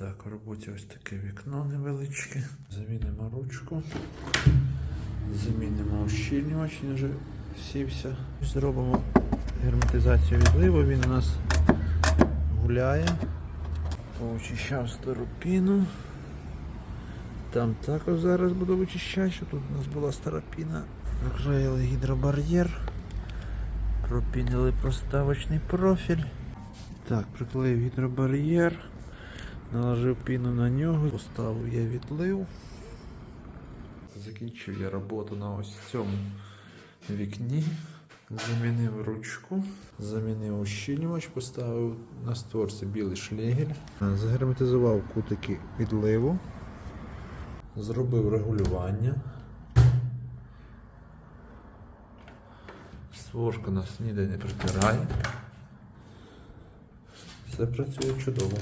Так, в роботі ось таке вікно невеличке. Замінимо ручку. Замінимо ущільнювач, він вже сівся. Зробимо герметизацію відливу, він у нас гуляє. Очищав стару піну. Там також зараз буду вичищати, що тут у нас була стара піна. Наклеїли гідробар'єр. Пропінили проставочний профіль. Так, приклеїв гідробар'єр. Наложив піну на нього, поставив я відлив. Закінчив я роботу на ось цьому вікні. Замінив ручку, замінив ущільнювач, поставив на створці білий шлегель. Загерметизував кутики відливу. Зробив регулювання. Створка нас ніде не притирає. Все працює чудово.